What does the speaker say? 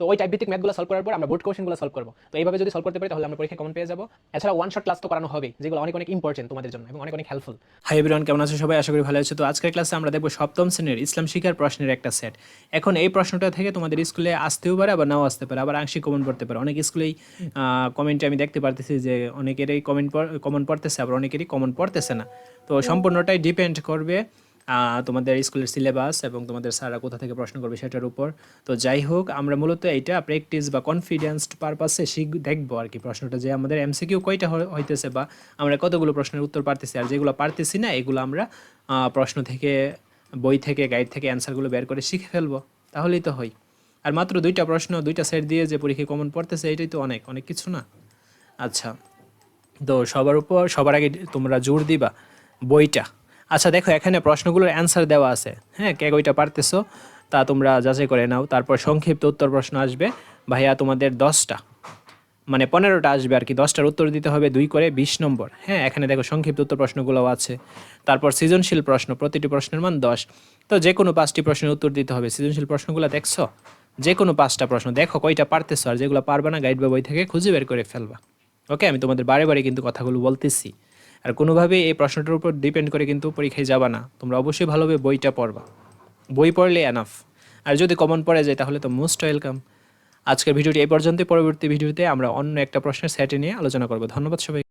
তো ওই টাইপ ভিত্তিক ম্যাথগুলো সলভ করার পর আমরা বোর্ড কোশ্চেনগুলো সলভ করব। তো এইভাবে যদি সলভ করতে পারি তাহলে আমরা পরীক্ষা কমন পেয়ে যাব। এছাড়া ওয়ান শট ক্লাস তো করানো হবে যেগুলো অনেক অনেক ইম্পর্টেন্ট তোমাদের জন্য এবং অনেক অনেক হেল্পফুল হাই এভরিওয়ান কেমন আছো সবাই? আশা করি ভালো আছো। তো আজকের ক্লাসে আমরা দেখব সপ্তম শ্রেণির ইসলাম শিক্ষার প্রশ্নের একটা সেট এখন এই প্রশ্নটা থেকে তোমাদের স্কুলে আসতেও পারে আবার নাও আসতে পারে আবার আংশিক কমন পড়তে পারে। অনেক স্কুলেই কমেন্টে আমি দেখতে পারতেছি যে অনেকেরই কমেন্ট কমন পড়তেছে আবার অনেকেরই কমন পড়তেছে না। তো সম্পূর্ণটাই ডিপেন্ড করবে তোমাদের স্কুলের সিলেবাস এবং তোমাদের স্যাররা কোথা থেকে প্রশ্ন করবে সেটার উপর। তো যাই হোক, আমরা মূলত এইটা প্র্যাকটিস বা কনফিডেন্স পারপাসে শিখ দেখব আর কি প্রশ্নটা যে আমাদের এমসিকিউ কয়টা হইতেছে বা আমরা কতগুলো প্রশ্নের উত্তর পারতেছি আর যেগুলো পারতেছি না, এগুলো আমরা প্রশ্ন থেকে, বই থেকে গাইড থেকে অ্যান্সারগুলো বের করে শিখে ফেলব। তাহলেই তো হয়। আর মাত্র দুইটা প্রশ্ন, দুইটা সেট দিয়ে যে পরীক্ষায় কমন পড়তেছে, এটাই তো অনেক অনেক কিছু না? আচ্ছা তো সবার উপর, সবার আগে তোমরা জোর দিবা বইটা। আচ্ছা দেখো, এখানে প্রশ্নগুলোর অ্যান্সার দেওয়া আছে। হ্যাঁ কে কইটা পারতেছো তা তোমরা যাচাই করে নাও। তারপর সংক্ষিপ্ত উত্তর প্রশ্ন আসবে। ভাইয়া, তোমাদের দশটা মানে পনেরোটা আসবে আর কি। দশটার উত্তর দিতে হবে দুই করে বিশ নম্বর। হ্যাঁ এখানে দেখো সংক্ষিপ্ত উত্তর প্রশ্নগুলোও আছে। তারপর সৃজনশীল প্রশ্ন, প্রতিটি প্রশ্নের মান দশ। তো যে কোনো পাঁচটি প্রশ্নের উত্তর দিতে হবে। সৃজনশীল প্রশ্নগুলো দেখছ? যে কোনো পাঁচটা প্রশ্ন। দেখো কয়টা পারতেছো আর যেগুলো পারবে না গাইড বা বই থেকে খুঁজে বের করে ফেলবা। ওকে আমি তোমাদের বারে বারে কিন্তু কথাগুলো বলতেছি। আর কোনোভাবে এই প্রশ্নটার উপর ডিপেন্ড করে কিন্তু পরীক্ষায় যাবা না। তোমরা অবশ্যই ভালোভাবে বইটা পড়বা। বই পড়লে এনাফ আর যদি কমন পড়ে যায়, তাহলে তো মোস্ট ওয়েলকাম আজকের ভিডিওটি এই পর্যন্ত পরবর্তী ভিডিওতে আমরা অন্য একটা প্রশ্নের সেটে নিয়ে আলোচনা করব। ধন্যবাদ সবাই